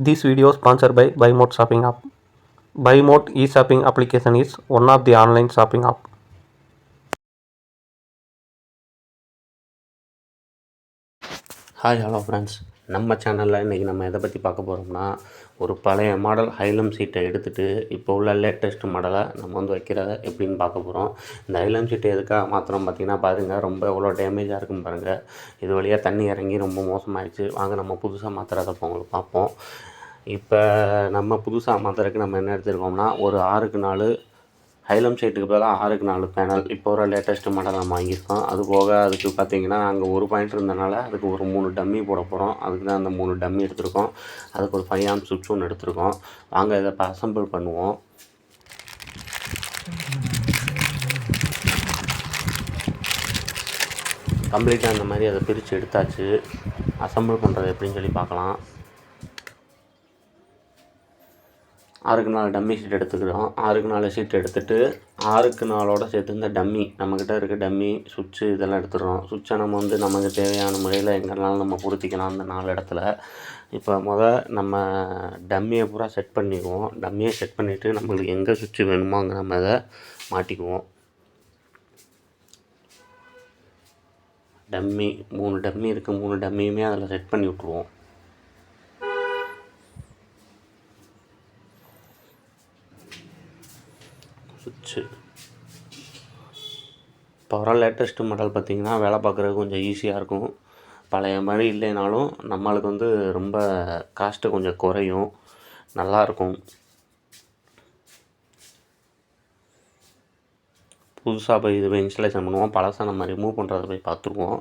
This video is sponsored by Buymote Shopping App. Buymote e-shopping application is one of the online shopping app. Hi, hello friends. நம்ம சேனலில் இன்றைக்கி நம்ம எதை பற்றி பார்க்க போகிறோம்னா ஒரு பழைய மாடல் ஹைலம் சீட்டை எடுத்துகிட்டு இப்போ உள்ள லேட்டஸ்ட் மாடலை நம்ம வந்து வைக்கிறத எப்படின்னு பார்க்க போகிறோம் இந்த ஹைலம் சீட்டை எதுக்காக மாத்திரம் பார்த்தீங்கன்னா பாருங்கள் ரொம்ப எவ்வளோ டேமேஜாக இருக்கும் பாருங்கள் இது வழியாக தண்ணி இறங்கி ரொம்ப மோசமாகிடுச்சு வாங்க நம்ம புதுசாக மாத்திரத உங்களுக்கு பார்ப்போம். இப்போ நம்ம புதுசாக மாற்றுறதுக்கு நம்ம என்ன எடுத்துருக்கோம்னா ஒரு ஆறுக்கு நாலு ஹைலம் சைட்டுக்கு பதிலாக ஆறுக்கு நாலு பேனல் இப்போ ஒரு லேட்டஸ்ட்டு மாடல் வாங்கியிருக்கோம். அது போக அதுக்கு பார்த்தீங்கன்னா அங்கே ஒரு பாயிண்ட் இருந்தனால அதுக்கு ஒரு மூணு டம்மி போட போகிறோம் அதுக்கு தான் அந்த மூணு டம்மி எடுத்திருக்கோம். அதுக்கு ஒரு ஃபைவ் ஆம் சுவிட்ச் ஒன்று எடுத்திருக்கோம். வாங்க இதை இப்போ அசம்பிள் பண்ணுவோம். கம்ப்ளீட்டாக அந்த மாதிரி அதை பிரித்து எடுத்தாச்சு. அசம்பிள் பண்ணுறது எப்படின்னு சொல்லி பார்க்கலாம். ஆறுக்கு நாலு டம்மி ஷீட் எடுத்துக்கிறோம். ஆறுக்கு நாலு ஷீட் எடுத்துகிட்டு ஆறுக்கு நாலோட சேர்த்து இந்த டம்மி நம்மக்கிட்ட இருக்க டம்மி சுவிட்சு இதெல்லாம் எடுத்துடுறோம். சுவிட்சை நம்ம வந்து நமக்கு தேவையான முறையில் எங்கேனாலும் நம்ம பொருத்திக்கலாம் அந்த நாலு இடத்துல. இப்போ மொதல் நம்ம டம்மியை பூரா செட் பண்ணிக்குவோம் டம்மியை செட் பண்ணிவிட்டு நம்மளுக்கு எங்கே சுவிட்சு வேணுமோ அங்கே நம்ம அதை மாட்டிக்குவோம். டம்மி மூணு டம்மி இருக்குது மூணு டம்மியுமே அதில் செட் பண்ணி விட்ருவோம் சுவிட்சு இப்போ வர லேட்டஸ்ட் மாடல் பார்த்திங்கன்னா வேலை பார்க்குறது கொஞ்சம் ஈஸியாக இருக்கும். பழைய மாதிரி இல்லைனாலும் நம்மளுக்கு வந்து ரொம்ப காஸ்ட்டு கொஞ்சம் குறையும். நல்லாயிருக்கும் புதுசாக போய் இது போய் இன்ஸ்டலேஷன் பண்ணுவோம். பழசாக நம்ம ரிமூவ் பண்ணுறத போய் பார்த்துருவோம்.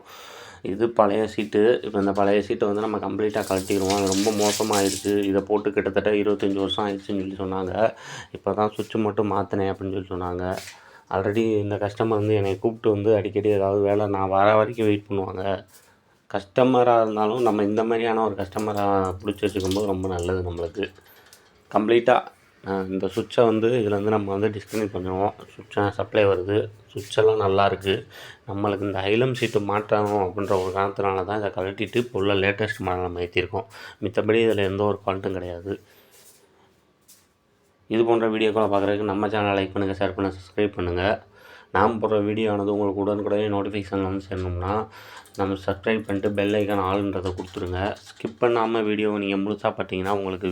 இது பழைய சீட்டு இப்போ இந்த பழைய சீட்டை வந்து நம்ம கம்ப்ளீட்டாக கழட்டிடுவோம் அது ரொம்ப மோசமாகிடுச்சு இதை போட்டு கிட்டத்தட்ட இருபத்தஞ்சி வருஷம் ஆயிடுச்சுன்னு சொல்லி சொன்னாங்க. இப்போ தான் சுவிட்சு மட்டும் மாற்றினேன் அப்படின்னு சொல்லி சொன்னாங்க. ஆல்ரெடி இந்த கஸ்டமர் வந்து என்னை கூப்பிட்டு வந்து அடிக்கடி ஏதாவது வேலை நான் வர வரைக்கும் வெயிட் பண்ணுவாங்க. கஸ்டமராக இருந்தாலும் நம்ம இந்த மாதிரியான ஒரு கஸ்டமராக பிடிச்சி வச்சுக்கும்போது ரொம்ப நல்லது நம்மளுக்கு. கம்ப்ளீட்டாக இந்த சுவிட்சை வந்து இதில் வந்து நம்ம வந்து டிஸ்கனெக்ட் பண்ணுவோம் சுவிட்சை சப்ளை வருது. சுவிட்செல்லாம் நல்லாயிருக்கு நம்மளுக்கு இந்த ஹைலம் சீட்டு மாற்றணும் அப்படின்ற ஒரு காரணத்தினால தான் இதை கழட்டிட்டு இப்போ உள்ள லேட்டஸ்ட் மாடல் நம்ம ஏற்றிருக்கோம் மித்தபடி இதில் எந்த ஒரு ஃபால்ட்டும் கிடையாது. இது போன்ற வீடியோக்களை பார்க்குறதுக்கு நம்ம சேனலை லைக் பண்ணுங்கள் ஷேர் பண்ணுங்கள் சப்ஸ்கிரைப் பண்ணுங்கள் நாம் போடுற வீடியோ ஆனது உங்களுக்கு உடனுக்குடனே நோட்டிஃபிகேஷன் வந்து சேரணும்னா நம்ம சப்ஸ்கிரைப் பண்ணிட்டு பெல் ஐக்கான் ஆளுன்றதை கொடுத்துருங்க. ஸ்கிப் பண்ணாமல் வீடியோவை நீங்கள் முழுசாக பார்த்தீங்கன்னா உங்களுக்கு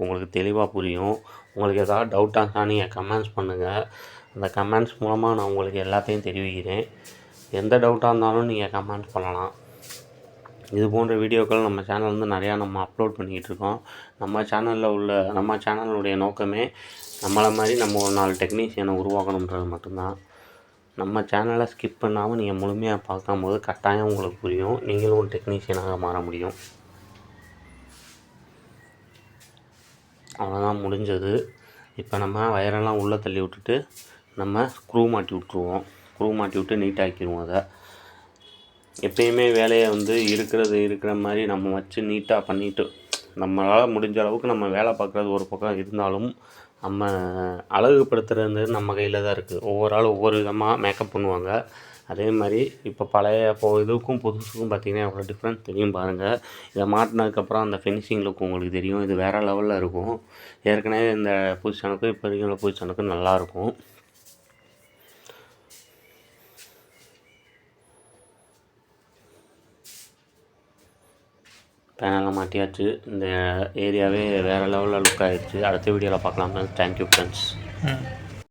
உங்களுக்கு தெளிவாக புரியும். உங்களுக்கு ஏதாவது டவுட்டாக இருந்தால் நீங்கள் கமெண்ட்ஸ் பண்ணுங்கள் அந்த கமெண்ட்ஸ் மூலமாக நான் உங்களுக்கு எல்லாத்தையும் தெரிவிக்கிறேன். எந்த டவுட்டாக இருந்தாலும் நீங்கள் கமெண்ட்ஸ் பண்ணலாம். இது போன்ற வீடியோக்கள் நம்ம சேனல் வந்து நிறையா நம்ம அப்லோட் பண்ணிக்கிட்டு இருக்கோம். நம்ம சேனலில் உள்ள நம்ம சேனலுடைய நோக்கமே நம்மளை மாதிரி நம்ம ஒரு நாலு டெக்னீஷியனை உருவாக்கணுன்றது மட்டும்தான். நம்ம சேனலை ஸ்கிப் பண்ணாமல் நீங்கள் முழுமையாக பார்க்கும்போது கட்டாயம் உங்களுக்கு புரியும். நீங்களும் டெக்னீஷியனாக மாற முடியும். அவ்வளோதான் முடிஞ்சது. இப்போ நம்ம வயரெல்லாம் உள்ளே தள்ளி விட்டுட்டு நம்ம ஸ்க்ரூ மாட்டி விட்ருவோம் ஸ்க்ரூ மாட்டி விட்டு நீட்டாக்கிடுவோம் அதை. எப்பயுமே வேலையை வந்து இருக்கிறது இருக்கிற மாதிரி நம்ம வச்சு நீட்டாக பண்ணிவிட்டு நம்மளால் முடிஞ்ச அளவுக்கு நம்ம வேலை பார்க்குறது ஒரு பக்கம் இருந்தாலும் நம்ம அழகுபடுத்துறது நம்ம கையில் தான் இருக்குது ஒவ்வொரு ஆள் ஒவ்வொரு விதமாக மேக்கப் பண்ணுவாங்க. அதே மாதிரி இப்போ பழைய இப்போ இதுக்கும் புதுசுக்கும் பார்த்திங்கன்னா எவ்வளோ டிஃப்ரெண்ட் தெரியும் பாருங்கள் இதை மாட்டினதுக்கப்புறம் அந்த ஃபினிஷிங் லுக் உங்களுக்கு தெரியும். இது வேறு லெவலில் இருக்கும். ஏற்கனவே இந்த பொசிஷனுக்கும் இப்போ இருக்கிற பொசிஷனுக்கும் நல்லாயிருக்கும் பேனெல்லாம் மாட்டியாச்சு. இந்த ஏரியாவே வேறு லெவலில் லுக் ஆகிடுச்சு அடுத்த வீடியோவில் பார்க்கலாம் ஃப்ரெண்ட்ஸ் தேங்க்யூ ஃப்ரெண்ட்ஸ்